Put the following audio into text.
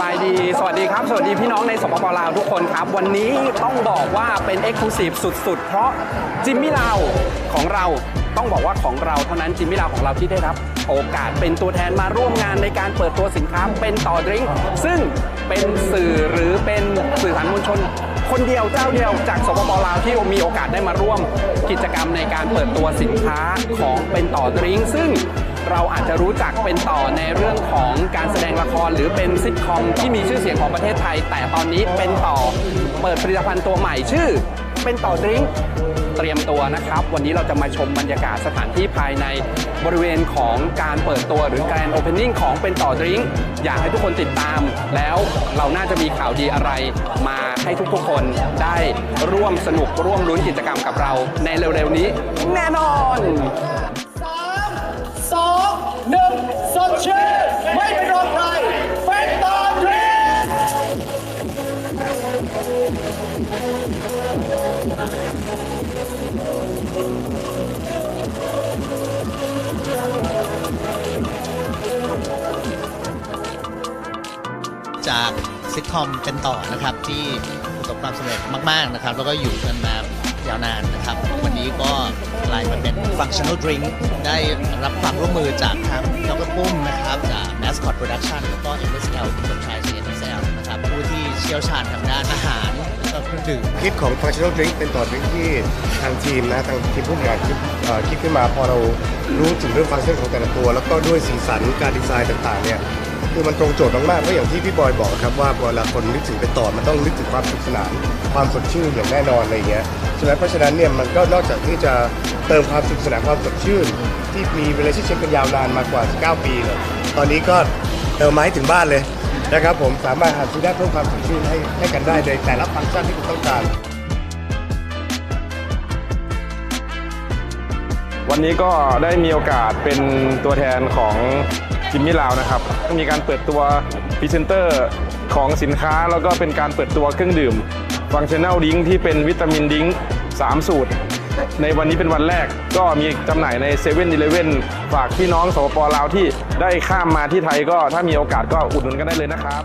บายดี สวัสดีครับ สวัสดีพี่น้องในสปปลาวทุกคนครับ วันนี้ต้องบอกว่าเป็นเอ็กซ์คลูซีฟสุดๆ เพราะจิมมี่ลาวของเรา ต้องบอกว่าของเราเท่านั้นจิมมี่ลาของเราที่ได้รับ โอกาสเป็นตัวแทนมาร่วมงานในการเปิดตัวสินค้าเป็นต่อดริงก์ซึ่งเป็นสื่อหรือเป็นสื่อสารมวลชน คนเดียวเจ้าเดียวจากสปปลาวที่มีโอกาสได้มาร่วม กิจกรรมในการเปิดตัวสินค้าของเป็นต่อดริงก์ซึ่งเราอาจจะรู้จักเป็นต่อในเรื่องของการแสดงละครหรือเป็นซิทคอมที่มีชื่อเสียงของประเทศไทย แต่ตอนนี้เป็นต่อเปิดผลิตภัณฑ์ตัวใหม่ชื่อ เป็นต่อดริงเตรียมตัวนะครับ วันนี้เราจะมาชมบรรยากาศสถานที่ภายในบริเวณของการเปิดตัวหรือการโอเพนนิ่งของเป็นต่อดริงอยากให้ทุกคนติดตาม แล้วเราน่าจะมีข่าวดีอะไร มาให้ทุกๆคนได้ร่วมสนุกร่วมลุ้นกิจกรรมกับเราในเร็วๆนี้ แน่นอน จากซิทคอมเป็นต่อนะครับที่ประสบความสำเร็จมากๆนะครับ แล้วก็อยู่กันมายาวนานนะครับ วันนี้ก็กลายมาเป็น Functional Drink ได้รับความร่วมมือจากทั้งดรปุ้มนะครับ จาก Mascot Production แล้วก็ MSL คนชาย CNSL นะครับ ผู้ที่เชี่ยวชาญทางด้านอาหาร ดื่มคิดของ functional drink เป็นต่อดริงที่ทางทีมนะทางทีมผู้บริหารคิดเอ่อคิดขึ้นมาพอเรารู้ถึงเรื่องฟังก์ชันของแต่ละตัว แล้วก็ด้วยสีสันการดีไซน์ต่างๆเนี่ยคือมันตรงโจทย์มากๆเพราะอย่างที่พี่บอยบอกครับว่าเวลาคนนึกถึงเป็นต่อมันต้องนึกถึงความสนุกสนานความสดชื่นอย่างแน่นอนอะไรเงี้ยฉะนั้นเพราะฉะนั้นเนี่ยมันก็นอกจากที่จะเติมความสนุกสนานความสดชื่น ที่มี relationship กันยาวนานมากว่า 9 ปีเลยตอนนี้ก็เติมมาให้ถึงบ้านเลย นะครับผมสามารถหาซื้อได้เพิ่มความสดชื่นให้ให้กันได้ในแต่ละฟังก์ชันที่คุณต้องการ วันนี้ก็ได้มีโอกาสเป็นตัวแทนของจิมมี่ลาวนะครับ มีการเปิดตัวพรีเซนเตอร์ของสินค้าแล้วก็เป็นการเปิดตัวเครื่องดื่มฟังชั่นแนลดิ้งที่เป็นวิตามินดิ้ง3สูตร ในวันนี้เป็นวันแรกก็มีจำหน่ายใน7 e เ e ่ e อฝากพี่น้องสปปลาวที่ได้ข้ามมาที่ไทยก็ถ้ามีโอกาสก็อุดหนุนกันได้เลยนะครับ